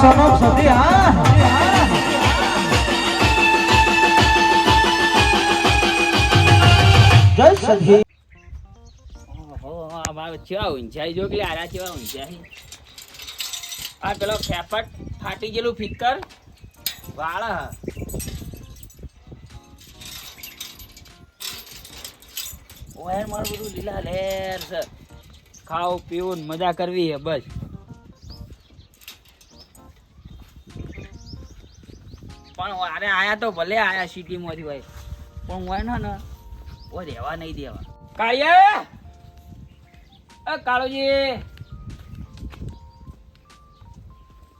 સનમ સતી હા. જય સધી ઊંચાઈ જો કે આરા ચેવા આ પેલો ફેફટ ફાટી ગયેલું ફિક્કર. વાળા. ઓય બધું લેર ખાવ પીવું મજા કરવી હે બસ. પણ અરે આયા તો ભલે આયા સિટી માંથી ભાઈ. પણ હોય ને ને ઓ રહેવા નહીં દેવા. કાળિયા અ કાળુજી!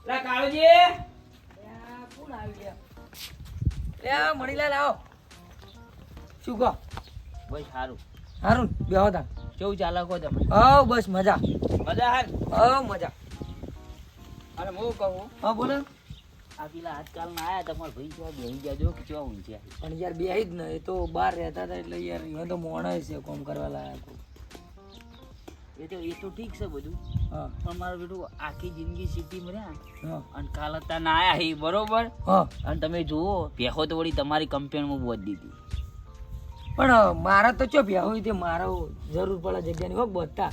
લા કાળુજી! કોણ આવી ગયા લે મણીલાલ આવો શું કહો? બસ સારું સારું બેહો તા કેવું ચાલે કહો તમે? હવ બસ મજા. મજા હાલ હવ મજા. અરે હું કહું? હા બોલો. આ પેલા આજકાલ ના આયા તમારા ભાઈ કેવા બેહી ગયા જો કે કેવા ઊંચ્યા પણ યાર બે જ ને એ તો બહાર રહેતા હતા એટલે યાર અહીંયા તો મોણા છે કોમ કરવા લાયક એ તો એ તો ઠીક છે બધું. હા. પણ મારું બેટું આખી જિંદગી સિટીમાં રહ્યા. અને કાલ હતા ના આયા હી બરોબર? હા. અને તમે જુઓ ભેહો તો વળી તમારી કંપનીમાં બોધ દીધી. પણ મારા તો ચો બે હોય તે મારો જરૂર પડે જગ્યાની હો બધા.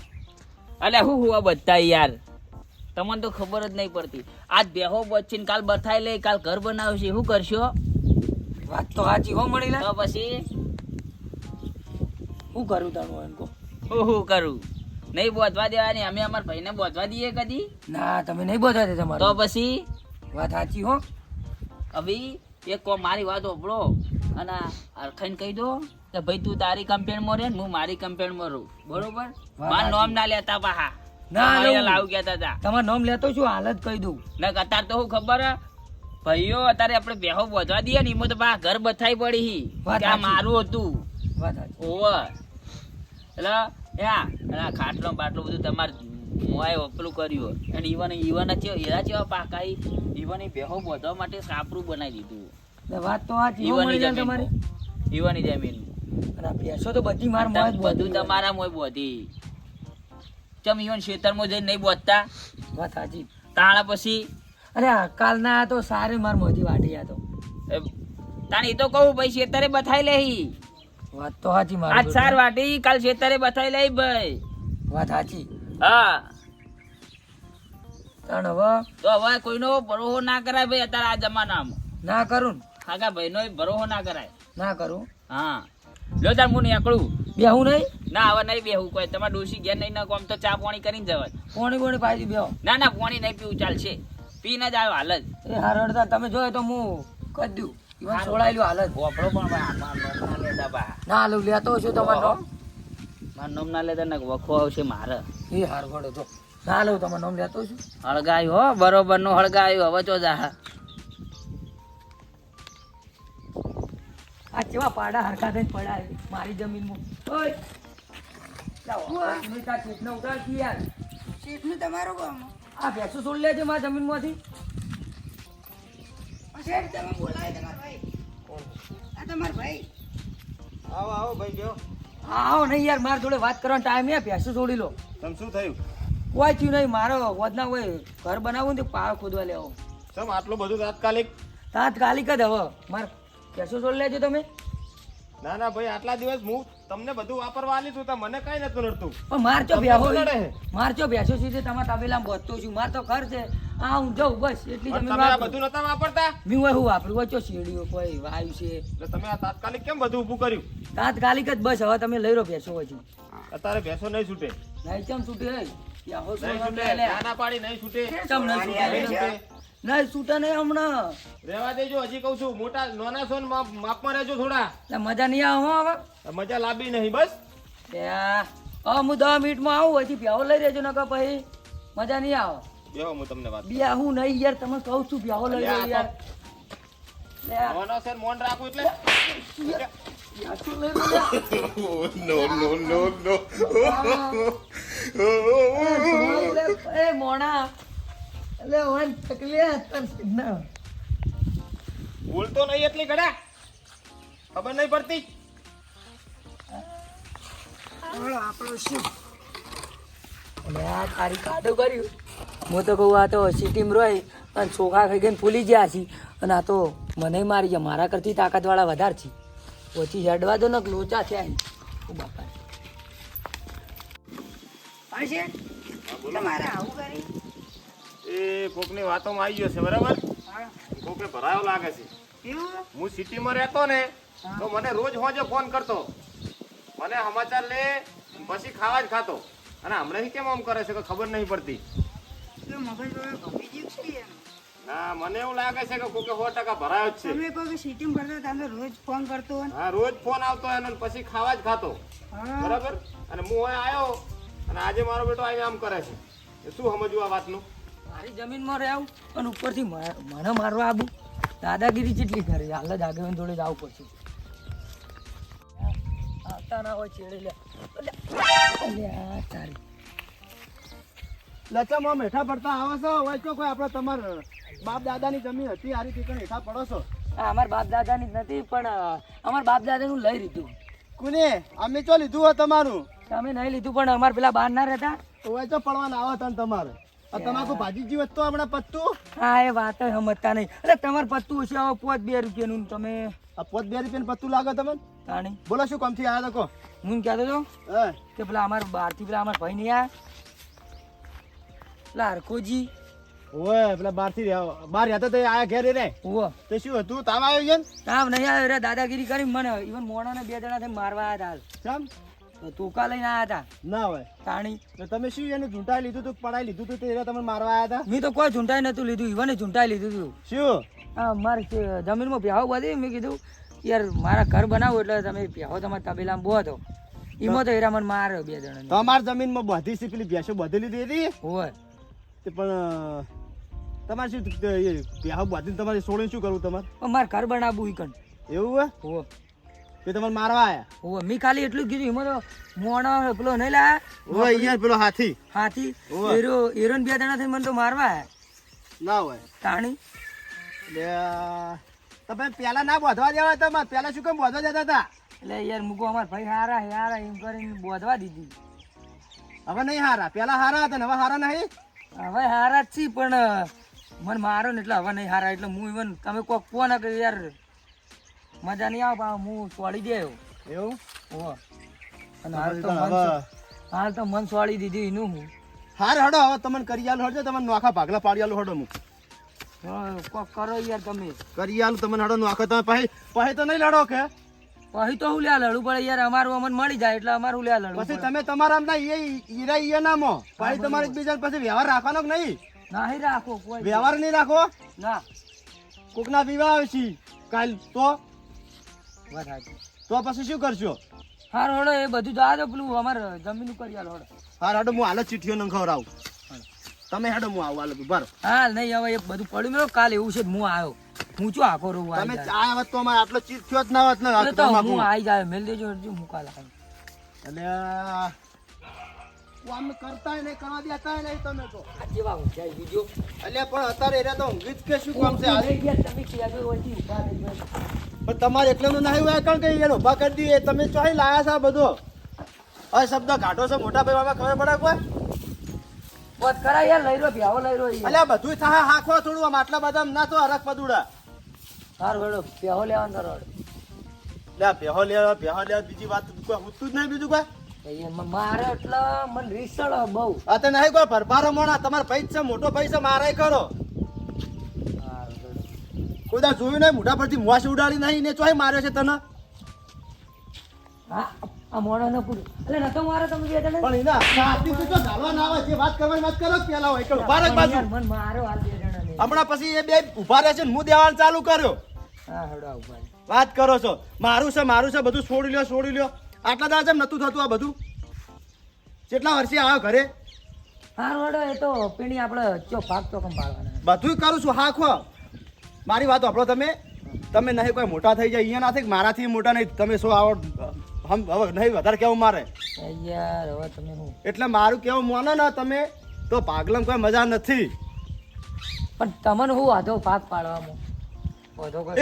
અલ્યા હું હુવા બધા યાર? તમને તો ખબર જ નહીં પડતી. આજ બેહો બચીને કાલ બથાઈ લે કાલ ઘર બનાવશે. શું કરશો? વાત તો સાચી હો મળી લે. પછી? શું કરું તારું એમ હું શું કરું? નહીં બોધવા દેવાની અમે અમારા ભાઈને બોધવા દઈએ કદી? ના તમે નહીં બોધવા દે તમારે તો પછી? વાત સાચી હો. અભી એક કો મારી વાત ઓપડો અને અરખાઈને કહી દો કે ભાઈ તું તારી કમ્પ્લેન ને હું મારી કંપેનમાં રહું. બરોબર? મારું નામ ના લેતા પાહા. ના તમારે લઉં. લાવું કહેતા નામ લેતો છું હાલ જ કહી દઉં. ને અત્યારે તો શું ખબર ભાઈઓ અત્યારે આપણે બેહો બોધવા દઈએ ને એમાં તો બા ઘર બથાઈ પડી હી. વાત કે આ સાચી. મારું હતું. ઓવ. એટલે યા ખાટલો બાટલો બધું તમારે પેલું કર્યું અને ઈવન ઈવન એના એરા જેવા પાકા ઈવન ઈ બેહો વધવા માટે સાપરું બનાવી દીધું. વાત તો ઈવનની જમીન. તમારી? ઈવનની જમીન. અને તો બધી માર મોય બધું તમારા મોય બોધી. ચમ ઈવન ખેતરમાં જઈને નહીં બોતતા. વાત સાચી. તાણા પછી અરે કાલના તો સારે માર મોજી વાટી આ તો. એ તો કહું ભાઈ ખેતરે બથાઈ લેહી. વાત તો સાચી માર આજ સાર વાટી કાલ ખેતરે બથાઈ લઈ ભાઈ. વાત સાચી. હા. તાણ હવે તો હવે કોઈનો ભરોહો ના કરાય ભાઈ અત્યારે આ જમાનામાં. ના કરું ને, કાકા ભાઈનો ભરોહો ના કરાય. ના કરું. હા. લો તાર હું નીકળું બેહું નહીં? ના હવે નહીં બેહું. કોઈ તમારે ડોસી ઘેર નહીં નાખો આમ તો ચા પાણી કરીને જવાય. પાણી પાણી પાછી બેહો. ના ના પાણી નહીં પીવું ચાલશે પીને જ આવ્યો હાલ જ. એ હાર તમે જોયો તો હું કરી દઉં. હાલ જ. ઓપડો પણ ના લેતા બા ના લઉં લેતો છું તમારે નામ. મારું નોમ ના લેતા ને વખો આવશે મારે. એ હાર વડો તો ના લઉં તમારે નામ લેતો છું. હળગાયું હો બરોબરનું હળગાયું. હવે તો જા. આ કેવા પાડા હરખા થઈને પડ્યા. મારી જમીનમાં. ઓય! લાવો, તાર શેઠને યાર. શેઠનું તમારું કામ આ ભેંસો છોડી લેજે મારા જમીનમાંથી. શેઠ તમે બોલાય તમારા ભાઈ. આ તમારા ભાઈ. આવો આવો ભાઈ ગયો હા આવો નહીં યાર મારા જોડે વાત કરવાનો ટાઈમ હે ભેંસો છોડી લો. તમ શું થયું? કોઈ થયું નહીં મારો વધના હોય ઘર બનાવવું ને તે પાળ ખોદવા લેવો. તમ આટલું બધું તાત્કાલિક? તાત્કાલિક જ હવે. મારે ભેંસો છોડી લેજો તમે. ના ના ભાઈ આટલા દિવસ હું તમને બધું વાપરવા આલી છું મને કઈ નતું નડતું. પણ મારજો મારજો ભેહો શું નડે? છે? માર ચો ભેંસો સીધે તમારા તબેલામાં બધતો છું માર તો ખર છે. આ હું જાઉં બસ એટલી જમીન તમે આ બધું નતા વાપરતા? મેં હું વાપરું. હોય ચો શેરડીઓ કોઈ વાયુ છે. એટલે તમે આ તાત્કાલિક કેમ બધું ઊભું કર્યું? તાત્કાલિક જ બસ હવે તમે લઈ લો ભેંસો પછી અત્યારે ભેસો નહીં છૂટે. નહીં કેમ છૂટે? ભેંસો છૂટે. ના પાડી નહીં છૂટે. નહીં નહીં છૂટે? નહીં છૂટે નહીં હમણાં. રહેવા દેજો હજી કહું છું મોટા નાના છો ને માપ- માપમાં રહેજો થોડા. મજા નહીં આવો હવે. મજા લાંબી નહીં બસ. હું દસ મિનિટમાં આવું હજી પ્યાવો લઈ રહેજો નકર પછી. મજા નહીં આવે. બેહો હું તમને વાત બે હું નહીં યાર તમે કહું છું ભ્યાવો લઈ રહ્યો યાર. નાનો છે મોન રાખું એટલે. લઈ લો યાર. એ મોણા. એટલે વન તકલી ના બોલતો નહીં એટલી ઘડા ખબર નહીં પડતી. આપણું શું? અને આ તારી કાઢું કર્યું. હું તો કહું આ તો સિટીમાં રોય અને ચોખા ખાઈ ગઈને ફૂલી ગયા છે અને આ તો મને મારી ગયા મારા કરતી તાકાતવાળા વધારે છે. ઓછી હેડવા દો ને લોચા થયા છે. ઓ બાપા. છે તમારે આવું કરી? એ કોકની વાતોમાં આવી ગયો છે બરાબર? હા. કોકે ભરાયો લાગે છે. હું સિટીમાં રહેતો ને તો મને રોજ હોજે ફોન કરતો. મને સમાચાર લે પછી ખાવા જ ખાતો. અને હમણાં કેમ આમ કરે છે કે ખબર નહીં પડતી. ના મને એવું લાગે છે કે કોકે સો ટકા ભરાયો જ છે. તમે કહો કે સિટીમાં ભરતા તમે રોજ ફોન કરતો હા રોજ ફોન આવતો એનો પછી ખાવા જ ખાતો. બરાબર? અને હું અહીં આવ્યો અને આજે મારો બેટો આવી આમ કરે છે. શું સમજવું આ વાતનું? મારી જમીનમાં રહેવું અને ઉપરથી મને મારવા આવું દાદાગીરી જેટલી કરે હાલ જ આગળ જોડે જ આવું પછી આવતા ના હોય ચેડે લે. અલ્યા, તારી. લચામાં હેઠા પડતા આવો છો? હોય તો કોઈ આપણે તમાર બાપ દાદાની જમીન હતી આ રીતે કઈ હેઠા પડો છો? અમારા બાપ દાદાની જ નથી પણ અમારા બાપ દાદાનું લઈ લીધું. કોને અમે ચો લીધું હોય તમારું? તમે નહીં લીધું પણ અમારે પેલા બહાર ના રહેતા. હોય તો પડવાના આવો તને તમારે. તમાકુ ભાજી જીવત તો હમણાં પત્તું? હા એ વાત સમજતા નહીં. એટલે તમારે પત્તું હશે હવે પોત બે રૂપિયાનું ને તમે. પોત બે રૂપિયાનું પત્તું લાગે તમને? તાણી બોલો શું કામથી આવ્યા તો હું કહેતો હતો કે પેલા અમારા બહારથી પેલા અમારા ભાઈ નહીં આયા. પેલા હરખોજી. ઓય પેલા બહારથી બહાર રહેતા તો આયા ઘેર રે ઓવો તે શું હતું? તાવ આવ્યો છે ને? તાવ નહીં આવ્યો રે દાદાગીરી કરી મને. ઇવન મોણાને બે જણા થઈ મારવા આવ્યા હતા કેમ? તો ટૂંકા લઈને આયા હતા ના હોય. તાણી. તમે શું એને ઝૂંટાઈ લીધું તું? પડાઈ લીધું તું તે તમે મારવા આવ્યા મેં તો કોઈ ઝૂંટાઈ નતું લીધું. ઈવને ઝૂંટાઈ લીધું તું. શું? હા મારે જમીનમાં પ્યાવો બધી મેં કીધું યાર મારા ઘર બનાવો એટલે તમે પ્યાવો તમારા તબેલામાં બહો તો એમાં તો હીરા મને માર્યો બે જણ તમારી જમીનમાં બધી સી પેલી ભેંસો બધી લીધી હતી? હોય. તે પણ તમારે શું પ્યાહ બધી તમારે છોડીને શું કરવું તમારે? મારે ઘર બનાવવું ઈકન એવું હોય? હોવે કે તમને મારવા આયા. ઓ મેં ખાલી એટલું કીધું એમાં તો મોણો પેલો નહીં લાયા ઓ અહીંયા પેલો હાથી. હાથી. એરો હીરો હીરો ને બે જણા થઈ મને તો મારવા આયા. ના હોય. તાણી. તમે પેલા ના બોધવા દેવા હતા પેલા શું કેમ બોધવા દેતા હતા? એટલે યાર મૂકો અમારા ભાઈ હારા હારા એમ કરીને બોધવા દીધી. હવે નહીં હારા. પેલા હારા હતા ને હવે હારા નહીં? હવે હારા જ છી પણ મને મારો ને એટલે હવે નહીં હારા. એટલે હું ઇવન તમે કોક કોણ કે યાર. મજા નહીં આવે હું છોડી દે એવું. હો અને હાલ તો મન હાલ તો મન છોડી દીધું એનું હું. હાર હડો હવે તમને કરિયાલું હડજો તમને નોખા ભાગલા પાડી આલું હડો હું. કોક કરો યાર તમે. કરિયાલું તમને હડો નોખા તમે પછી પછી તો નહીં લડો કે? પછી તો હું લ્યા લડું પડે યાર અમારું અમન મળી જાય એટલે અમારું લ્યા લડવું પછી તમે તમારા ના એ ઈરા ઈએ નામો પછી તમારે એકબીજા પછી વ્યવહાર રાખવાનો કે નહીં? નહીં રાખો કોઈ વ્યવહાર નહીં રાખો? ના. કોકના વિવાહ આવશે કાલ તો તો પછી શું કરશો? હારું હળો એ બધું આ દો પેલું અમારે જમીન ઉપર યાર હળો હાર હડો હું હાલ ચીઠીઓ ન ખવડાવું. તમે હાડો હું આવું હાલ બરો હાલ નહીં હવે એ બધું પડ્યું મેં કાલ એવું છે હું આવ્યો. હું ચો આખો રહું તમે આ વાત તો અમારે આટલો ચીજ થયો જ ના વાત ના તો હું આવી જાય મેલ દેજો હું કાલ. એટલે કામ કરતાય નહીં કરવા દેતાય નહીં તમે તો. આ જેવા ઊંચાઈ બીજો એટલે પણ અત્યારે એને તો ઊંઘી જ કે શું કામ છે? ગયા તમે હોયથી ઊભા થઈ ગયા. પણ તમારે એકલાનું નહીં હોય કારણ કે એને ઊભા કરી દઈએ. તમે ચોહી લાયા છો બધો? હવે શબ્દ કાઢો છે મોટા ભાઈ બાબા ખબર પડે કોઈ? વાત કરા યાર લઈ રહ્યો ભ્યાવો લઈ રહ્યો અલ્યા બધું થાય હાખો થોડું આમ આટલા બધા ના તો હરખ પદુડા. સારું હેડો ભ્યાવો લેવાનો કરો હેડો. લે ભ્યાવો લેવા ભ્યાવો લેવા બીજી વાત કોઈ હોતું જ નહીં બીજું કોઈ? મારે એટલે મને રીસળ બહુ. આ તો નહીં કોઈ ભરભારો મોણા તમારા ભાઈ છે મોટો ભાઈ છે મારાય કરો. કોઈ દા જોયું નહીં મોઢા પરથી મુવાસ ઉડાડી નહીં ને ચોય માર્યો છે તને. આ મોણો ન પૂરું એટલે નતો મારે તમે બે જણા? પણ એના સાથી તું જો ઝાલવા ના આવે જે વાત કરવાની વાત કરો પેલા હોય. કે બારક બાજુ. મન મારો હાલ બે જણા હમણાં પછી એ બે ઊભા રહે છે ને હું દેવાનું ચાલુ કર્યો. હા હડા આવું વાત કરો છો. મારું છે મારું છે બધું છોડી લ્યો છોડી લ્યો. આટલા દાડા જેમ નતું થતું આ બધું? કેટલા વર્ષે આવ્યો ઘરે? હા હડો એ તો પીણી આપણે ચો ભાગ તો કમ પાડવાના. બધું કરું છું હા ખો. મારી વાત આપણો તમે. તમે નહીં કોઈ મોટા થઈ જાય અહીંયા નથી મારાથી મોટા નહીં. તમે શું આવો હમ હવે નહીં વધારે કેવું મારે? યાર હવે તમે એટલે મારું કેવું માનો ને તમે તો પાગલમ કોઈ મજા નથી. પણ તમને હું વાંધો ભાગ પાડવામાં?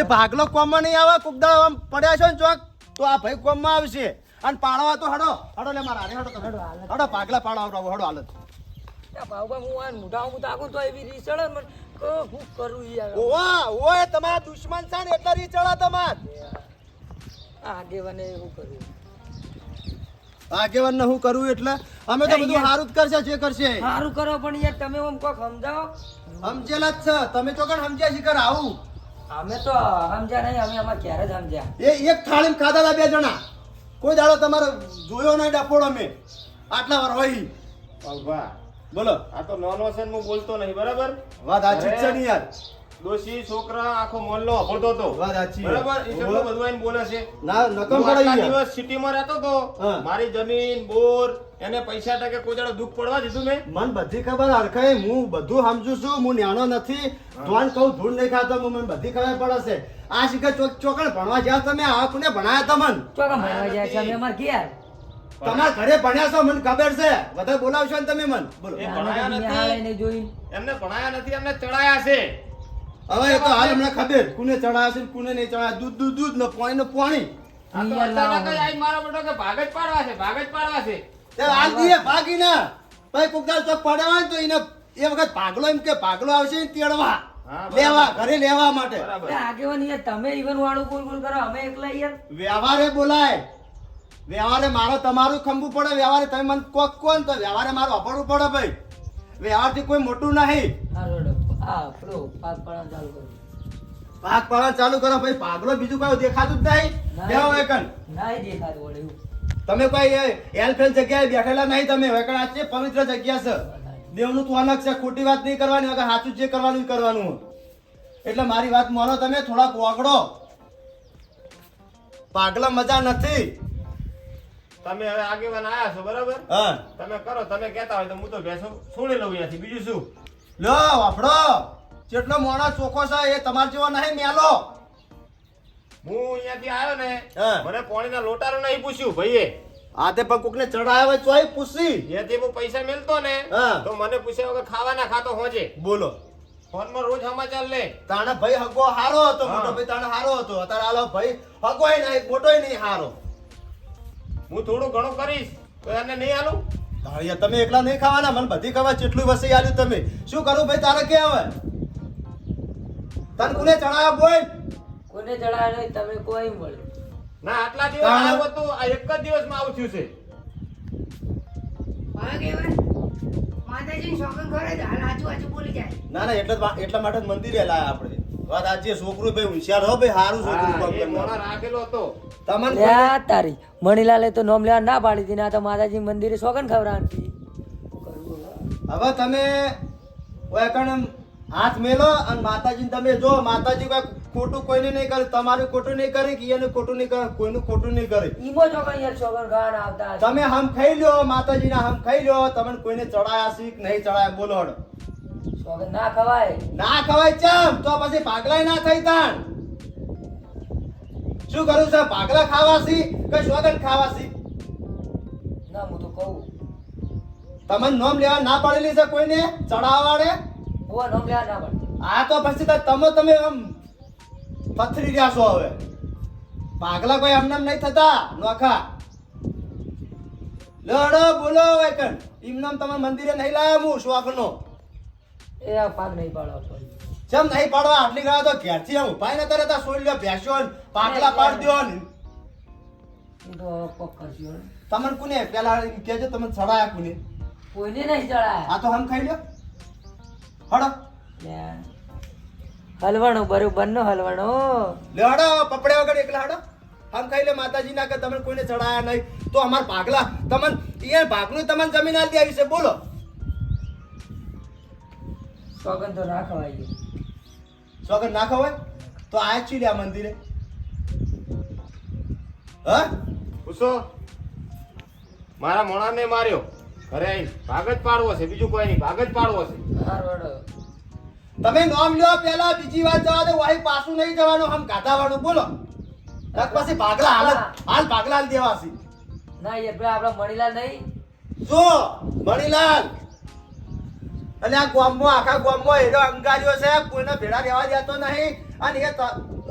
એ ભાગલો કોમમાં નહીં આવે કુકદા આમ પડ્યા છો ને ચોક તો આ ભાઈ કોમમાં આવશે. અને પાડવા તો હડો હડો લે મારા હડો તમે હડો, પાગલા પાડો આવડો હડો હાલત ભાવભાઈ હું આ મોઢા હું તાકું તો એવી રીત ને મને હું કરું યાર ઓવા ઓય તમારા દુશ્મન છે ને એટલા રી તમાર. આગેવાને એવું કર્યું. આગેવાન હું કરું એટલે? અમે તો બધું સારું જ કરશે જે કરશે. સારું કરો પણ યાર તમે આમ કોક સમજાવો? સમજેલા જ છે. તમે ચોકન સમજ્યા શીખર? આવું. અમે તો સમજ્યા નહીં અમે અમાર ક્યારે જ સમજ્યા. એ એક થાળીમાં ખાધા હતા બે જણા. કોઈ દાડો તમારે જોયો નહીં ડફોડો મેં આટલા વાર હોય. પગભા બોલો. આ તો નોન વસન હું બોલતો નહીં બરાબર? વાત સાચી છે ને યાર. દોશી છોકરા આખો મોલ્લો અભળતો હતો. વાત સાચી બરાબર? એ છોકરો ઓહો. બધું આઈને બોલે છે. ના નકમ પડાઈ દિવસ સિટીમાં રહેતો હતો મારી જમીન બોર એને પૈસા ટકે કોઈ દાડો દુઃખ પડવા દીધું મેં? મન બધી ખબર હરખાય હું બધું સમજુ છું. હું ન્યાનો નથી. ધોન કહું ધૂળ નહીં ખાતો હું મને બધી ખબર પડે છે. આ શીખર ચોક ચોકણ ભણવા જ્યાં તમે? આ કોને ભણાયા તમને ચોકડ ભણવા જ્યાં છે. અમે અમાર ઘેર. તમારા ઘરે ભણ્યા છો મને ખબર છે. વધારે બોલાવશો ને તમે મન. બોલો. એ ભણાયા નથી. એમને ભણાયા નથી એમને ચડાયા છે. હવે એ તો હાલ હમણાં ખબર. કુને ચડાયા છે કુને નહીં ચડાયા. દૂધ દૂધ દૂધ ને પાણી ને પાણી. આ તો અચાનક જ આઈ મારા બેટો કે ભાગ જ પાડવા છે ભાગ જ પાડવા છે. હાલ દીએ ભાગી ના. ભાઈ કોક દાડો ચોક પડ્યા હોય ને તો એને એ વખત ભાગલો એમ કે ભાગલો આવશે ને તેડવા. લેવા ઘરે લેવા માટે. આગેવાન યાર તમે ઈવન વાળું બોલ કોલ કરો અમે એકલા યાર. વ્યવહારે બોલાય. વ્યવહારે મારો તમારું ખંભું પડે વ્યવહારે તમે મને કોક કોણ તો વ્યવહારે મારું અપડવું પડે ભાઈ. વ્યવહારથી કોઈ મોટું નહીં. પાક પાડવા ચાલુ કરો. ભાઈ. પાગલો બીજું કયું દેખાતું જ નહીં. કેવો વેકન તમે કોઈ એલફેલ જગ્યાએ બેઠેલા નહીં તમે. વેકન આ છે પવિત્ર જગ્યા છે. દેવનું તો અલગ છે. ખોટી વાત નહીં કરવાની વગર સાચું જે કરવાનું કરવાનું. એટલે મારી વાત માનો તમે થોડાક વાગડો પાગલા મજા નથી. તમે હવે આગેવાન આયા છો બરાબર? હા. તમે કરો તમે કહેતા હોય તો હું તો ભેંસો સુણી લઉં અહીંયાથી. બીજું શું? લો વાપડો જેટલો મોડા ચોખ્ખો છે એ તમાર જેવો નહીં મેલો. હું અહીંયાથી આવ્યો ને. મને પાણીના લોટાનું નહીં પૂછ્યું ભાઈએ. આ તે પણ કોકને ચડાયા હોય તોય પૂછી. જેથી હું પૈસા મેલતો ને હા. તો મને પૂછ્યા વગર ખાવાના ખાતો હોજે. બોલો. ફોનમાં રોજ સમાચાર લે. તાણે ભાઈ હગો હારો હતો મોટો ભાઈ તાણે હારો હતો. અત્યારે આલો ભાઈ હગો નહીં મોટો નહીં હારો. હું થોડું ઘણું કરીશ તો એને નહીં આલું તાળીયા તમે એકલા નહીં ખાવાના? મને બધી ખબર જેટલું વસી આલ્યું તમે. શું કરું ભાઈ? તારે કે આવે તન કોને ચડાયા બોલ કોને ચડાવે નહીં? તમે કોઈ મળે ના આટલા દિવસ આવ્યો તો આ એક જ દિવસમાં આવું થયું છે. માતાજીની શોખન કરે છે હાલ હાચું હાચું બોલી જાય. ના ના એટલે એટલા માટે મંદિરે લાયા આપણે. વાત આજે છોકરું ભાઈ હોશિયાર હો ભાઈ સારું છોકરું કોમ કરનાર. રાખેલો હતો. તમને લ્યા તારી. મણીલાલે તો નોમ લેવા ના પાડી હતી ને આ તો માતાજી મંદિરે સોગન ખવડાવવાની હવે તમે ઓય કણ હાથ મેલો અને માતાજીને તમે જો માતાજી કોઈ ખોટું કોઈને નહીં કરે તમારું ખોટું નહીં કરે કે એને ખોટું નહીં કરે કોઈનું ખોટું નહીં કરે. ઈમો ચોકન યાર સોગન ગાન આવતા. તમે હમ ખાઈ લ્યો માતાજીના હમ ખાઈ લ્યો તમને કોઈને ચડાયા છે કે નહીં ચડાયા બોલો ના ખવાય. ના ખવાય ચમ તો પછી પાગલાય ના થઈ તાણ. શું કરું છે પાગલા ખાવાસી કે સોગન ખાવાસી? ના હું તો કહું. તમને નોમ લેવા ના પાડેલી છે કોઈને? ચડાવવાડે હું ઓ નોમ લેવા ના પડે. આ તો પછી તો તમે તમે આમ પથરી રહ્યા છો હવે. પાગલા કોઈ એમને એમ નહીં થતા નોખા. લડો બોલો વેકન એમને તમે મંદિરે નહીં લાયા હું શોખનો એ આ પાક નહીં પાડવા પડે ચમ નહીં પાડવા? આટલી ગયા તો ઘેરથી આમ ઉપાય કરે તા સોઈ લ્યો બેસ્યો ને પાગલા પાડ દ્યો ને. તમને કોને પેલા કેજો કહેજો તમે ચડાયા કોને? કોઈને નહીં ચડાય. આ તો હમ ખાઈ લ્યો. હડો. હલવાણો બરોબર નો હલવાણો. લે હડો પપડે વગર એકલા હડો. હમ ખાઈ લે માતાજી ના કે તમે કોઈને ચડાયા નહીં. તો અમાર ભાગલા તમને એ ભાગનું તમને જમીન આલતી આવી છે બોલો. સોગન તો ના ખવાય ગયું ના ખવાય? તો આ જ આ મંદિરે. હા? પૂછો મારા મોણાને માર્યો. ઘરે આવીને ભાગ જ પાડવો છે બીજું કોઈ નહીં. ભાગ જ પાડવો છે. તમે નામ લ્યો પેલા બીજી વાત જવા દો. વાહી પાછું નહીં જવાનું હમ ગાધાવાનું બોલો. રાત પછી ભાગલા હાલ હાલ ભાગલા હાલ દેવાસી ના યાર આપણે મણીલાલ નહીં. જો મણીલાલ? અને આ ગામમાં આખા ગામમાં એનો અંગાર્યો છે કોઈને ભેડા રહેવા દેતો નહીં. અને એ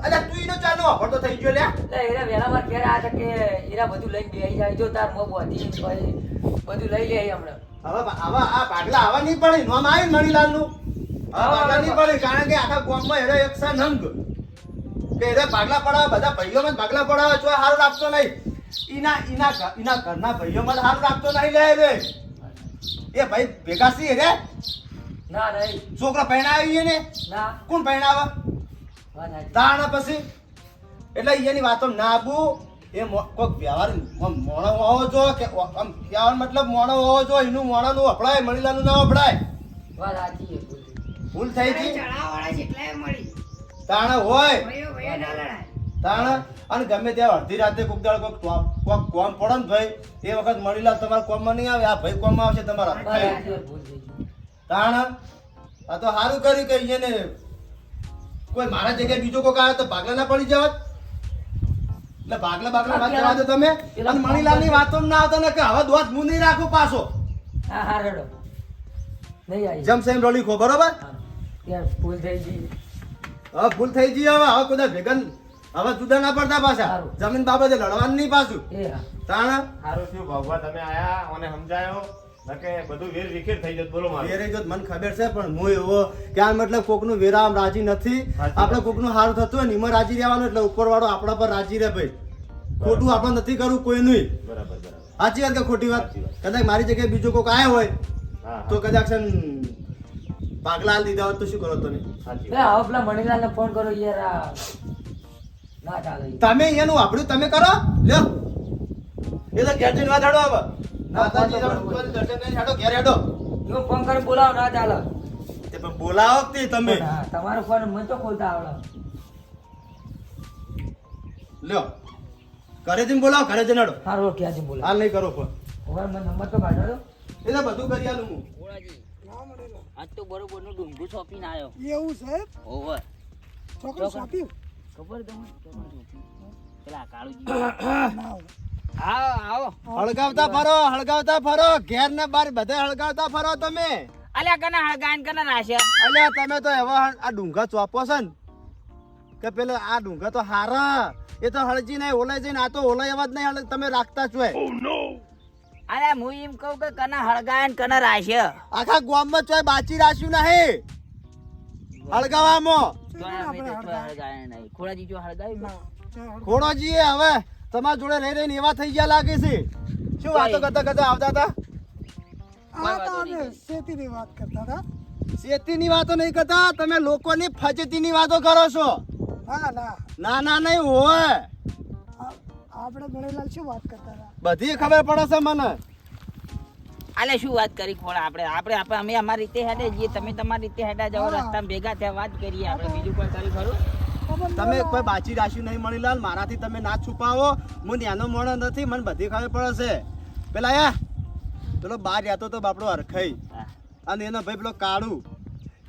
અલ્યા તું એનો ચાનો તો થઈ ગયો લે એટલે એરા વેલા માર ઘેર આ કે એરા બધું લઈને બેહી જાય. જો તાર મો બોધી ભાઈ બધું લઈ લે હમણાં. હવે હવે આ પાગલા આવા નહીં પડે નોમ માય મણીલાલનું હવે પાગલા નહીં પડે કારણ કે આખા ગામમાં એનો એક છે નંગ. કે એરે પાગલા પડાવે બધા ભાઈઓમાં પાગલા પડાવે છો હારું રાખતો નહીં. ઈના ઈના ઈના ઘરના ભાઈઓમાં હારું રાખતો નહીં લે રે. એ ભાઈ ભેગા સી રે. ના નહીં છોકરા પહેણાવી ને ના. કોણ પહેણાવે? સાચી. પછી? એટલે એની વાતો ના આબુ એ કોક વ્યવહાર મોણો હોવો જો કે આમ વ્યવહાર મતલબ મોણો હોવો જો એનું મોણાનું વપરાય મણીલાનું ના વપરાય. ભૂલ થઈ. ગઈ. તાણ હોય. ના તાણ અને ગમે ત્યાં અડધી રાતે કોક દાડો કોક કોક કોમ પડે ને ભાઈ એ વખત મણીલાલ તમારા કોમમાં નહીં આવે આ ભાઈ કોમમાં આવશે તમારા. તાણ આ તો સારું કર્યું કે એને કોઈ મારા જગ્યાએ બીજો કોક આવે તો ભાગલા ના પડી જવા એટલે ભાગલા ભાગલા વાત જવા દો તમે. અને મણીલાલની વાતો ના આવતા ને કે હવે દોત હું નહીં રાખું પાછો. હા હા રેડો. નહીં આવી. જેમ સેમ રોલી ખો બરોબર? ભૂલ થઈ ગઈ. હવે ભૂલ થઈ ગઈ હવે હવે કદાચ ભેગા હવે જુદા ના પડતા પાછા. જમીન બાબતે લડવાનું નહીં પાછું. તાણ? સારું થયું ભગવા તમે આયા અને સમજાયો. બધું વેર વિખેર થઈ જત બોલો મારું. વેરે જો મને ખબર છે પણ હું એવો કે આ મતલબ કોકનું વેરામ રાજી નથી. આપણે કોકનું સારું થતું હોય ને એમાં રાજી રહેવાનું એટલે ઉપરવાળો આપણા પર રાજી રહે ભાઈ. ખોટું આપણે નથી કરવું કોઈનું બરાબર બરાબર. સાચી વાત કે ખોટી વાત? કદાચ મારી જગ્યાએ બીજો કોક આવ્યો હોય તો કદાચ લીધા પાગલા દીધા હોત તો શું કરો તમે? હવે પેલા મણીલાલને ફોન કરો યાર આ ના ચાલે તમે એનું વાપર્યું તમે કરો. લ્યો. એ તો ઘેર જઈને વાત હેડો હવે. માતાજી ફોન તો તમે દર્શન કરીને હેડો ઘેર હેડો. ઈવન ફોન કરી બોલાવો ના ચાલે. તે પણ બોલાવો તે તમે. તમારો ફોન મને તો ખોલતા આવડે. લ્યો. ઘરે જઈને બોલાવો ઘરે જઈને હેડો. હા રોડ ક્યાંથી બોલાવો. હાલ નહીં કરો ફોન. હવે મને નંબર તો કાઢો એ તો બધું કરી આલું હું. આજ તો બરોબરનું ડુંગું સોંપીને આવ્યો. એવું છે? ઓવર છોકરો સાપ્યું ખબર તમને? પેલા કાળુજી. આવો આવો. હળગાવતા ફરો હળગાવતા ફરો. ઘેર ને બાર બધે હળગાવતા ફરો તમે. અલ્યા કને હળગાન કને રાશ્યા અલ્યા તમે તો એવા આ ડુંગા ચોપો છે ને કે પેલો આ ડુંગા તો હારા. એ તો હળજી નહીં ઓલાઈ જઈને આ તો ઓલાઈ એવા જ નહીં હળ- તમે રાખતા છો અરે હું એમ કહું કે કના હળગાઈન કના રાશે. આખા ગામમાં ચોય બાચી રાખ્યું નહીં. હળગાવામાં ખોડાજી જો હળગાવ્યું ખોડોજી હવે તમારા જોડે રહી રહીને એવા થઈ ગયા લાગે છે. શું વાતો કરતા કરતા આવતા હતા? શેતીની વાત કરતા હતા. શેતીની વાતો નહીં કરતા તમે લોકોની ફજતીની વાતો કરો છો. ના ના. ના ના નહીં હોય. આપણે ગણેલાલ શું વાત કરતા હતા? બધી ખબર પડે છે મને. આલે શું વાત કરી ખોળા આપણે? આપણે આપણે અમે અમારી રીતે હેડે જઈએ તમે તમારી રીતે હેડા જાઓ. રસ્તામાં ભેગા થયા વાત કરીએ આપણે. બીજું કોઈ કરી ખરું? તમે કોઈ બાચી રાશી નહીં મળી લાલ મારાથી તમે ના છુપાવો. હું ત્યાંનો મોણો નથી મને બધી ખબર પડે છે પેલા યા પેલો બાર રહેતો તો બાપડો હરખાઈ. અને એનો ભાઈ પેલો કાળું.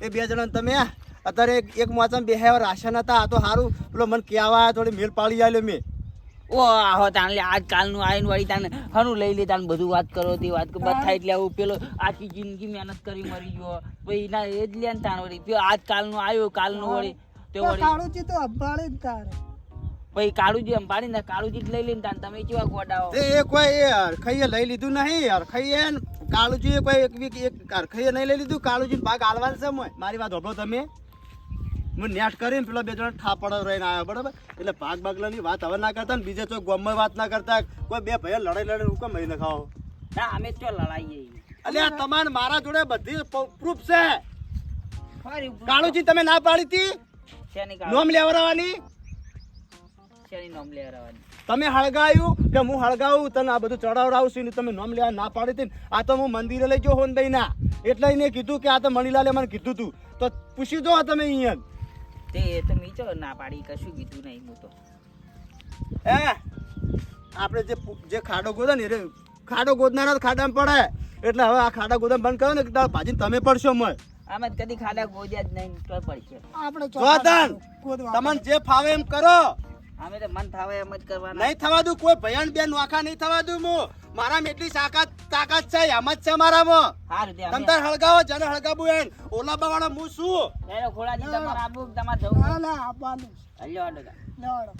એ બે જણા તમે આ અત્યારે એક એક મોચામાં બેહ્યા રાશન હતા આ તો સારું પેલો મને કહેવા થોડી મેલ પાડી આવ્યો મેં. ઓ આહો તાન લે આજ કાલનું આઈને વળી તાને હરું લઈ લે તાન બધું વાત કરો તે વાત. કરો બધા એટલે આવું પેલો આખી જિંદગી મહેનત કરી મરી ગયો. ભાઈ ના એ જ લે ને તાણ વળી. પેલો આજ કાલનું આવ્યો કાલનું વળી. તે વળી. કાળુજી તો અંબાળે ને તારે. પછી કાળુજી એમ પાડી ને કાળુજી જ લઈ લઈને તાન તમે કેવા ગોડાઓ? એ કોઈ એ હરખાઈએ લઈ લીધું નહીં. હરખાઈએ ને કાળુજી કોઈ એક વીક એક હરખાઈએ નહીં લઈ લીધું. કાળુજી ભાગ આલવાનું છે મારી વાત હોભળો તમે. હું નેટ કરીને પેલા બે જણા ઠાપડો રહીને આવ્યા બરાબર? એટલે ભાગ બાગલાની વાત હવે ના કરતા ને બીજે તો ગોમમાં વાત ના કરતા. કોઈ બે ભાઈઓ લડાઈ લડાઈ હુકમ મહી નખાવો? ના અમે તો લડાઈએ. એટલે આ તમારે મારા જોડે બધી પ્રૂફ છે. કાળુજી તમે ના પાડી હતી નોમ લેવરાવાની? તમે હળગાવ્યું કે હું હળગાવું? તને આ બધું ચડાવડાવું છું ને તમે નોમ લેવા ના પાડી હતી. આ તો હું મંદિરે લઈ ગયો હોન દઈ ના એટલે એને કીધું કે આ તો મણીલાલે મને કીધું તું. તો પૂછી દો તમે અહીંયા. તે તો મીચો ના પાડી કશું કીધું નહીં હું તો. એ આપણે જે જે ખાડો ગોદો ને રે ખાડો ગોદનારા તો ખાડામાં પડે. એટલે હવે આ ખાડા ગોદા બંધ કરો ને કે ભાજી તમે પડશો મય. આમાં કદી ખાડા ગોદ્યા જ નહીં તો પડશે. આપણે તમને જે ફાવે એમ કરો. અમે તો મન થાવે એમ જ કરવાના. નહીં થવા દઉં કોઈ ભયણ બે નોખા નહીં થવા દઉં હું. મારામાં એટલી તાકાત તાકાત છે એમ જ છે મારામાં. સારું તે તમ અમે તાર હળગાવો જેને હળગાવું એન. ઓલા બાવાળો હું શું એનો ખોળાજી તમારે આબુ તમારે જવું ના ના આપવાનું તાર. લેવાડો